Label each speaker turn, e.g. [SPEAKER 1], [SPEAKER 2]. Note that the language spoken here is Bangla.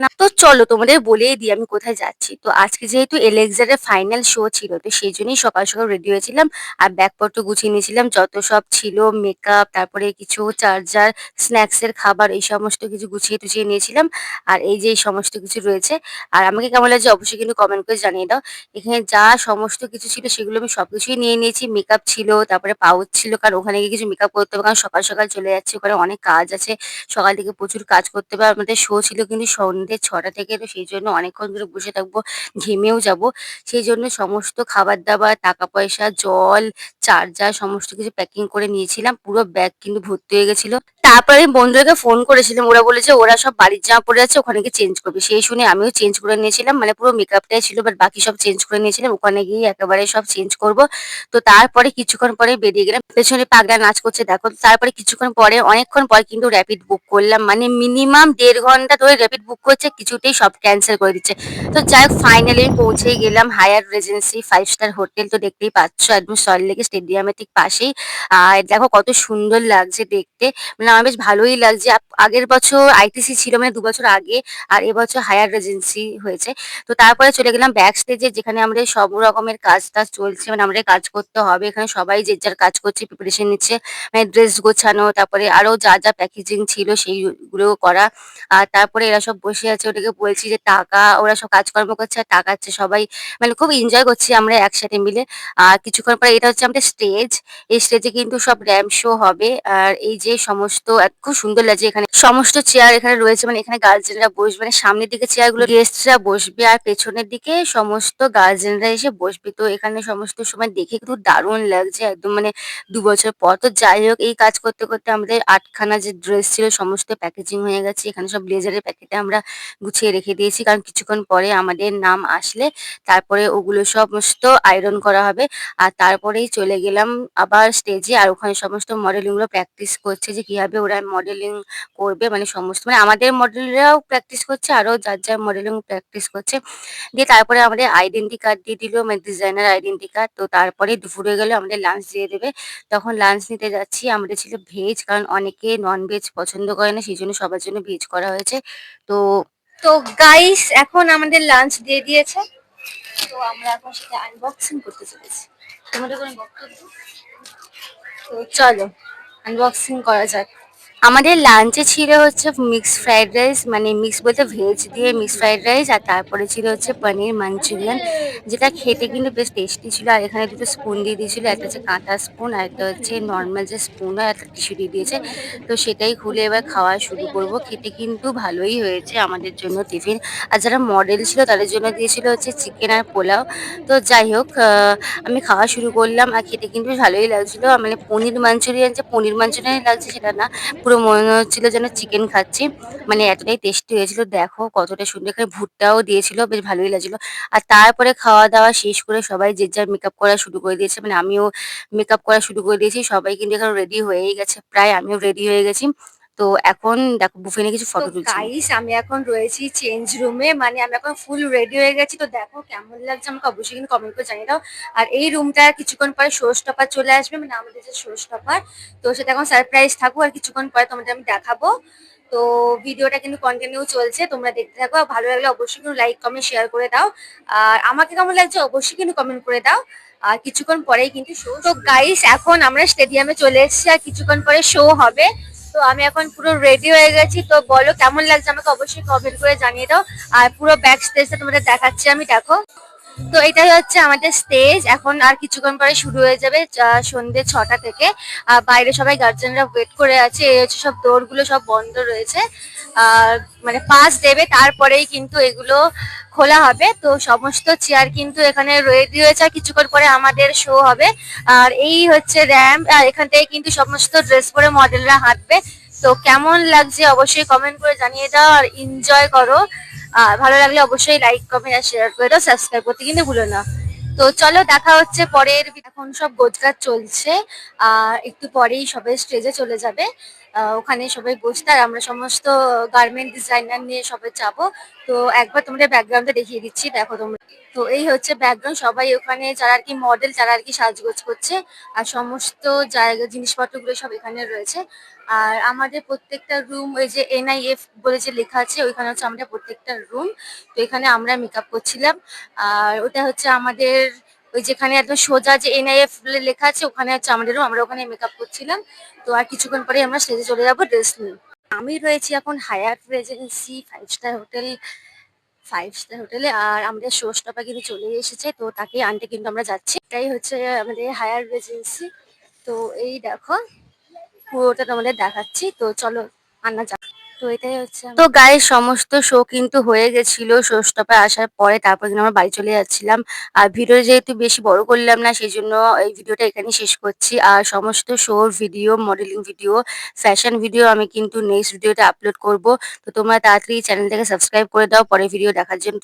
[SPEAKER 1] না তো চলো তোমাদের বলেই দিই আমি কোথায় যাচ্ছি। তো আজকে যেহেতু এলেক্সার ফাইনাল শো ছিল তো সেই জন্যই সকাল, সকাল রেডি হয়েছিলাম। আর ব্যাগপত্র গুছিয়ে নিয়েছিলাম যত সব ছিল মেকআপ তারপরে কিছু চার্জার, স্ন্যাকস এর খাবার এই সমস্ত কিছু গুছিয়ে টুছিয়ে নিয়েছিলাম। আর এই যে এই সমস্ত কিছু রয়েছে। আর আমাকে কেমন লাগছে অবশ্যই কিন্তু কমেন্ট করে জানিয়ে দাও। এখানে যা সমস্ত কিছু ছিল সেগুলো আমি সব কিছুই নিয়ে নিয়েছি। মেকআপ ছিল, তারপরে পাউচ ছিল কারণ ওখানে গিয়ে কিছু মেকআপ করতে হবে কারণ সকাল, সকাল চলে যাচ্ছে ওখানে অনেক কাজ আছে। সকাল থেকে প্রচুর কাজ করতে হবে। আমাদের শো ছিল কিন্তু সন্ধ্যে ৬টা থেকে তো সেই জন্য অনেকক্ষণ ধরে বসে থাকব, ঘেমেও যাব। সেই জন্য সমস্ত খাবার-দাবার, টাকা-পয়সা, জল, চার্জার সমস্ত কিছু প্যাকিং করে নিয়েছিলাম। পুরো ব্যাগ কিন্তু ভর্তি হয়ে গেছিল। তারপরে আমি বন্ধুদেরকে ফোন করেছিলাম। ওরা বলেছে ওরা সব বাড়ির জামা পরে আছে ওখানে গিয়ে চেঞ্জ করবে। সেই শুনে আমিও চেঞ্জ করে নিয়েছিলাম। মানে পুরো মেকআপটাই ছিল বাট বাকি সব চেঞ্জ করে নিয়েছিলাম। ওখানে গিয়ে একেবারে সব চেঞ্জ করব। তো তারপরে কিছুক্ষণ পরে বেরিয়ে গেলাম। পেছনে পাগলা নাচ করছে দেখো। তারপরে কিছুক্ষণ পরে অনেকক্ষণ পর কিন্তু র‍্যাপিড বুক করলাম। মানে মিনিমাম দেড় ঘণ্টা ধরে র‍্যাপিড বুক করছে কিছুতেই সব ক্যান্সেল করে দিচ্ছে। তো যাই হোক ফাইনালি পৌঁছেই গেলাম Hyatt Regency five star hotel তো দেখতেই পাচ্ছ একদম সল্টলেকের স্টেডিয়ামের ঠিক পাশেই। আর দেখো কত সুন্দর লাগছে দেখতে। মানে আমার বেশ ভালোই লাগছে। আগের বছর আইটিসি ছিল মানে দু বছর আগে। আর এবছর হায়ার রেজেন্সি হয়েছে। তো তারপরে চলে গেলাম ব্যাক স্টেজে যেখানে আমাদের সব রকমের কাজ-টাজ চলছে। মানে আমাদের কাজ করতে হবে। এখানে সবাই যে যার কাজ করছে প্রিপারেশন নিচ্ছে। মানে ড্রেস গোছানো তারপরে আরও যা, যা প্যাকেজিং ছিল সেইগুলোও করা। আর তারপরে এরা সব বসে আছে ওদেরকে বলছি যে টাকা ওরা সব কাজকর্ম করছে আর টাকাচ্ছে সবাই। মানে খুব এনজয় করছি আমরা একসাথে মিলে। আর কিছুক্ষণ পরে এটা হচ্ছে আমাদের স্টেজ। এই স্টেজে কিন্তু সব র্যাম শো হবে। আর এই যে সমস্ত খুব সুন্দর লাগছে এখানে। সমস্ত চেয়ার এখানে রয়েছে মানে এখানে গার্জেনরা বসবে। মানে সামনের দিকে চেয়ারগুলো গেস্টরা বসবে আর পেছনের দিকে সমস্ত গার্জেনরা এসে বসবে। তো এখানে সমস্ত সময় দেখে কিন্তু দারুণ লাগছে একদম মানে দু বছর পর। তো যাই হোক এই কাজ করতে, করতে আমাদের আটখানা যে ড্রেস ছিল সমস্ত প্যাকেজিং হয়ে গেছে। এখানে সব ব্লেজারের প্যাকেটে আমরা গুছিয়ে রেখে দিয়েছি। কারণ কিছুক্ষণ পরে আমাদের নাম আসলে তারপরে ওগুলো সমস্ত আয়রন করা হবে। আর তারপরেই চলে গেলাম আবার স্টেজে আর ওখানে সমস্ত মডেলিংগুলো প্র্যাকটিস করছে যে কীভাবে ওরা মডেলিং করবে। মানে সমস্ত মানে আমাদের মডেলরাও প্র্যাকটিস করছে আরও যার, যার মডেলিং প্র্যাকটিস করছে। দিয়ে তারপরে আমাদের আইডেন্টি কার্ড দিয়ে দিল মানে ডিজাইনার আইডেন্টি কার্ড। তো তারপরে দুপুর গেলে আমাদের লাঞ্চ দিয়ে দেবে। তখন লাঞ্চ নিতে যাচ্ছি। আমাদের ছিল ভেজ কারণ অনেকে নন-ভেজ পছন্দ করে না সেই জন্য সবার জন্য ভেজ করা হয়েছে। তো তো গাইস এখন আমাদের লাঞ্চ দিয়ে দিয়েছে। তো আমরা এখন সেটা আনবক্সিং করতে চলেছি। তোমাদের কোনো বক্তব্য? তো চলো আনবক্সিং করা যাক। আমাদের লাঞ্চে ছিল হচ্ছে মিক্সড ফ্রাইড রাইস মানে মিক্স বলতে ভেজ দিয়ে মিক্সড ফ্রাইড রাইস আর তারপরে ছিল হচ্ছে পনির মাঞ্চুরিয়ান, যেটা খেতে কিন্তু বেশ টেস্টি ছিল। আর এখানে দুটো স্পুন দিয়ে দিয়েছিল, একটা হচ্ছে কাঁটা স্পুন আর একটা হচ্ছে নর্মাল যে স্পুন হয় একটা টিস্যু দিয়ে দিয়েছে। তো সেটাই খুলে এবার খাওয়া শুরু করব। খেতে কিন্তু ভালোই হয়েছে আমাদের জন্য টিফিন আর যারা মডেল ছিল, তাদের জন্য দিয়েছিল হচ্ছে চিকেন আর পোলাও। তো যাই হোক আমি খাওয়া শুরু করলাম, আর খেতে কিন্তু ভালোই লাগছিল। মানে পনির মাঞ্চুরিয়ান যে পনির মাঞ্চুরিয়ান লাগছে সেটা না পুরো মনে হচ্ছিল যেন চিকেন খাচ্ছি। মানে এতটাই টেস্টি হয়েছিল, দেখো কতটা সুন্দর এখানে ভুট্টাও দিয়েছিল, বেশ ভালোই লাগছিল। আর তারপরে খাওয়া দাওয়া শেষ করে সবাই যে যার মেকআপ করা শুরু করে দিয়েছে মানে আমিও মেকআপ করা শুরু করে দিয়েছি, সবাই কিন্তু এখন রেডি হয়েই গেছে, প্রায় আমিও রেডি হয়ে গেছি। তো এখন দেখো বুফে নিয়ে কিছু ফটো তুলছি। গাইস আমি এখন রয়েছি চেঞ্জ রুমে মানে আমি এখন ফুল রেডি হয়ে গেছি। তো দেখো কেমন লাগছে আমাকে অবশ্যই কিন্তু কমেন্ট করে জানিয়ে দাও। আর এই রুমটা কিছুক্ষণ পরে শো স্টপার চলে আসবে মানে আমাদের যে শো স্টপার তো সেটা এখন সারপ্রাইজ থাকুক আর কিছুক্ষণ পরে তোমাদের আমি দেখাবো। তো ভিডিওটা কিন্তু কন্টিনিউ চলছে তোমরা দেখতে থাকো। আর ভালো লাগলে অবশ্যই কিন্তু লাইক কমেন্ট শেয়ার করে দাও। আর আমাকে কেমন লাগছে অবশ্যই কিন্তু কমেন্ট করে দাও। আর কিছুক্ষণ পরেই কিন্তু শো তো গাইস এখন আমরা স্টেডিয়ামে চলে এসেছি আর কিছুক্ষণ পরে শো হবে। তো আমি এখন পুরো রেডি হয়ে গেছি। তো বলো, কেমন লাগছে আমাকে অবশ্যই কমেন্ট করে জানিয়ে দাও। আর পুরো ব্যাক স্টেজটা তোমাদের দেখাচ্ছি আমি, দেখো। তো এটাই হচ্ছে আমাদের স্টেজ এখন আর কিছুক্ষণ পরে শুরু হয়ে যাবে সন্ধ্যে ছটা থেকে। আর বাইরে সবাই গার্জেনরা ওয়েট করে আছে। এই হচ্ছে সব দৌড়গুলো সব বন্ধ রয়েছে। মানে পাস দেবে, তারপরেই কিন্তু এগুলো খোলা হবে। তো সমস্ত চেয়ার কিন্তু এখানে আর কিছুক্ষণ পরে আমাদের শো হবে। আর এই হচ্ছে র্যাম্প আর এখান থেকে কিন্তু সমস্ত ড্রেস পরে মডেলরা হাঁটবে। তো কেমন লাগছে অবশ্যই কমেন্ট করে জানিয়ে দাও, আর এনজয় করো। আর ভালো লাগলে অবশ্যই লাইক কমেন্ট আর শেয়ার করে দাও সাবস্ক্রাইব করতে কিন্তু ভুলো না। তো চলো দেখা হচ্ছে পরের, এখন সব গোজগাছ চলছে। আর একটু পরেই সবাই স্টেজে চলে যাবে। ওখানে সবাই বসতে আর আমরা সমস্ত গার্মেন্ট ডিজাইনার নিয়ে সবাই যাব। তো একবার তোমাদের ব্যাকগ্রাউন্ডে দেখিয়ে দিচ্ছি, দেখো তোমরা। তো এই হচ্ছে ব্যাকগ্রাউন্ড সবাই ওখানে যারা আর কি মডেল যারা আর কি সাজগোজ করছে। আর সমস্ত জায়গা, জিনিসপত্রগুলো সব এখানে রয়েছে।
[SPEAKER 2] আর আমাদের প্রত্যেকটা রুম ওই যে এনআইএফ বলে যে লেখা আছে, ওইখানে হচ্ছে আমাদের প্রত্যেকটা রুম তো এখানে আমরা মেকআপ করছিলাম। আর ওটা হচ্ছে আমাদের ওই যেখানে একদম সোজা যে এনআইএফ লেখা আছে ওখানে হচ্ছে আমাদের room, আমরা ওখানে মেকআপ করছিলাম। তো আর কিছুক্ষণ পরে আমরা স্টেজে চলে যাব ড্রেস নিয়ে। আমি রয়েছি এখন Hyatt Regency five star hotel five star হোটেলে আর আমাদের শো স্টপা কিন্তু চলে এসেছে তো তাকে আনতে কিন্তু আমরা যাচ্ছি। এটাই হচ্ছে আমাদের হায়ার রেজেন্সি। তো এই দেখো পুরোটা তোমাদের দেখাচ্ছি। তো চলো আনা যাক। তো এটাই হচ্ছে তো গায়ের সমস্ত শো কিন্তু হয়ে গেছিল। শো স্টপে আসার পরে তারপর কিন্তু আমরা বাড়ি চলে যাচ্ছিলাম। আর ভিডিও যেহেতু বেশি বড় করলাম না সেই জন্য এই ভিডিওটা এখানে শেষ করছি। আর সমস্ত শোর video modeling video fashion video আমি কিন্তু নেক্সট ভিডিওটা আপলোড করব। তো তোমরা তাড়াতাড়ি চ্যানেলটাকে সাবস্ক্রাইব করে দাও পরে ভিডিও দেখার জন্য।